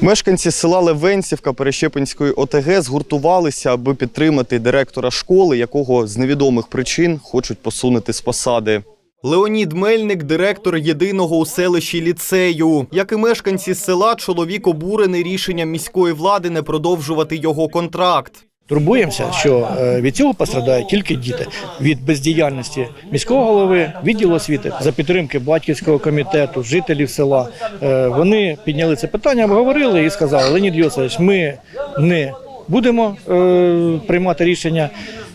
Мешканці села Левенцівка Перещепинської ОТГ згуртувалися, аби підтримати директора школи, якого з невідомих причин хочуть посунути з посади. Леонід Мельник, директор єдиного у селищі ліцею. Як і мешканці села, чоловік обурений рішенням міської влади не продовжувати його контракт. Турбуємося, що е, від цього пострадають тільки діти від бездіяльності міського голови, відділу освіти за підтримки батьківського комітету, жителів села. Е, Вони підняли це питання, обговорили і сказали: Леонід Йосович, ми не будемо е, приймати рішення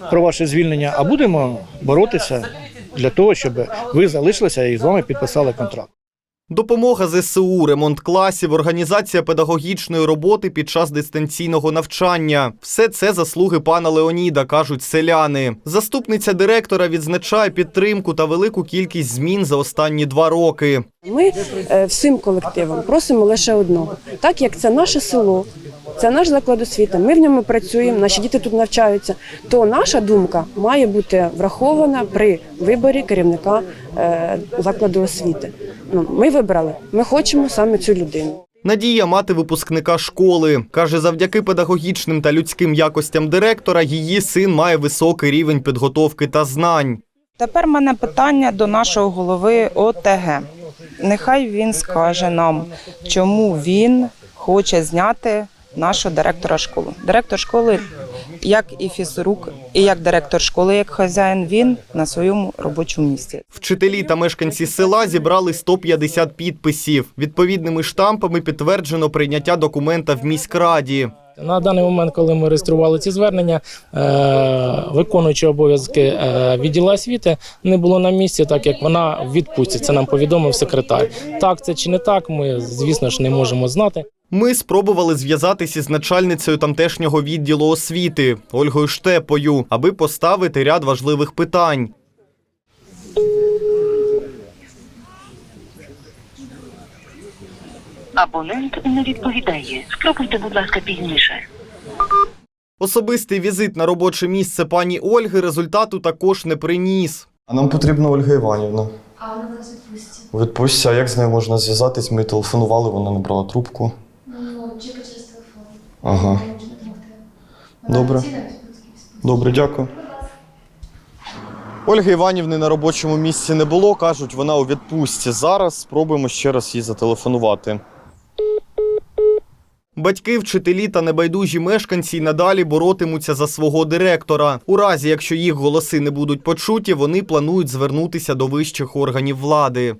про ваше звільнення, а будемо боротися для того, щоб ви залишилися і з вами підписали контракт. Допомога ЗСУ, ремонт класів, організація педагогічної роботи під час дистанційного навчання все це заслуги пана Леоніда, кажуть селяни. Заступниця директора відзначає підтримку та велику кількість змін за останні два роки. Ми е, всім колективом просимо лише одного, так як це наше село, це наш заклад освіти. Ми в ньому працюємо, наші діти тут навчаються. То наша думка має бути врахована при виборі керівника е, закладу освіти. Ну, ми вибрали, ми хочемо саме цю людину. Надія мати випускника школи каже, завдяки педагогічним та людським якостям директора її син має високий рівень підготовки та знань. Тепер в мене питання до нашого голови ОТГ. Нехай він скаже нам, чому він хоче зняти нашого директора школи. Директор школи, як і фізрук, і як директор школи, як хазяїн, він на своєму робочому місці. Вчителі та мешканці села зібрали 150 підписів. Відповідними штампами підтверджено прийняття документа в міськраді. На даний момент, коли ми реєстрували ці звернення, е, виконуючи обов'язки е, відділу освіти не було на місці, так як вона в відпустці. Це нам повідомив секретар. Так це чи не так, ми звісно ж не можемо знати. Ми спробували зв'язатися з начальницею тамтешнього відділу освіти Ольгою Штепою, аби поставити ряд важливих питань. Абонент не відповідає. Спробуйте, будь ласка, пізніше. Особистий візит на робоче місце пані Ольги результату також не приніс. А нам потрібна Ольга Іванівна. А вона нас відпустить. А як з нею можна зв'язатись? Ми телефонували, вона не брала трубку. Ну, тільки через телефон. Ага. Добре. Добре, дякую. Ольги Іванівни на робочому місці не було. кажуть, вона у відпустці. Зараз спробуємо ще раз їй зателефонувати. Батьки, вчителі та небайдужі мешканці й надалі боротимуться за свого директора. У разі, якщо їх голоси не будуть почуті, вони планують звернутися до вищих органів влади.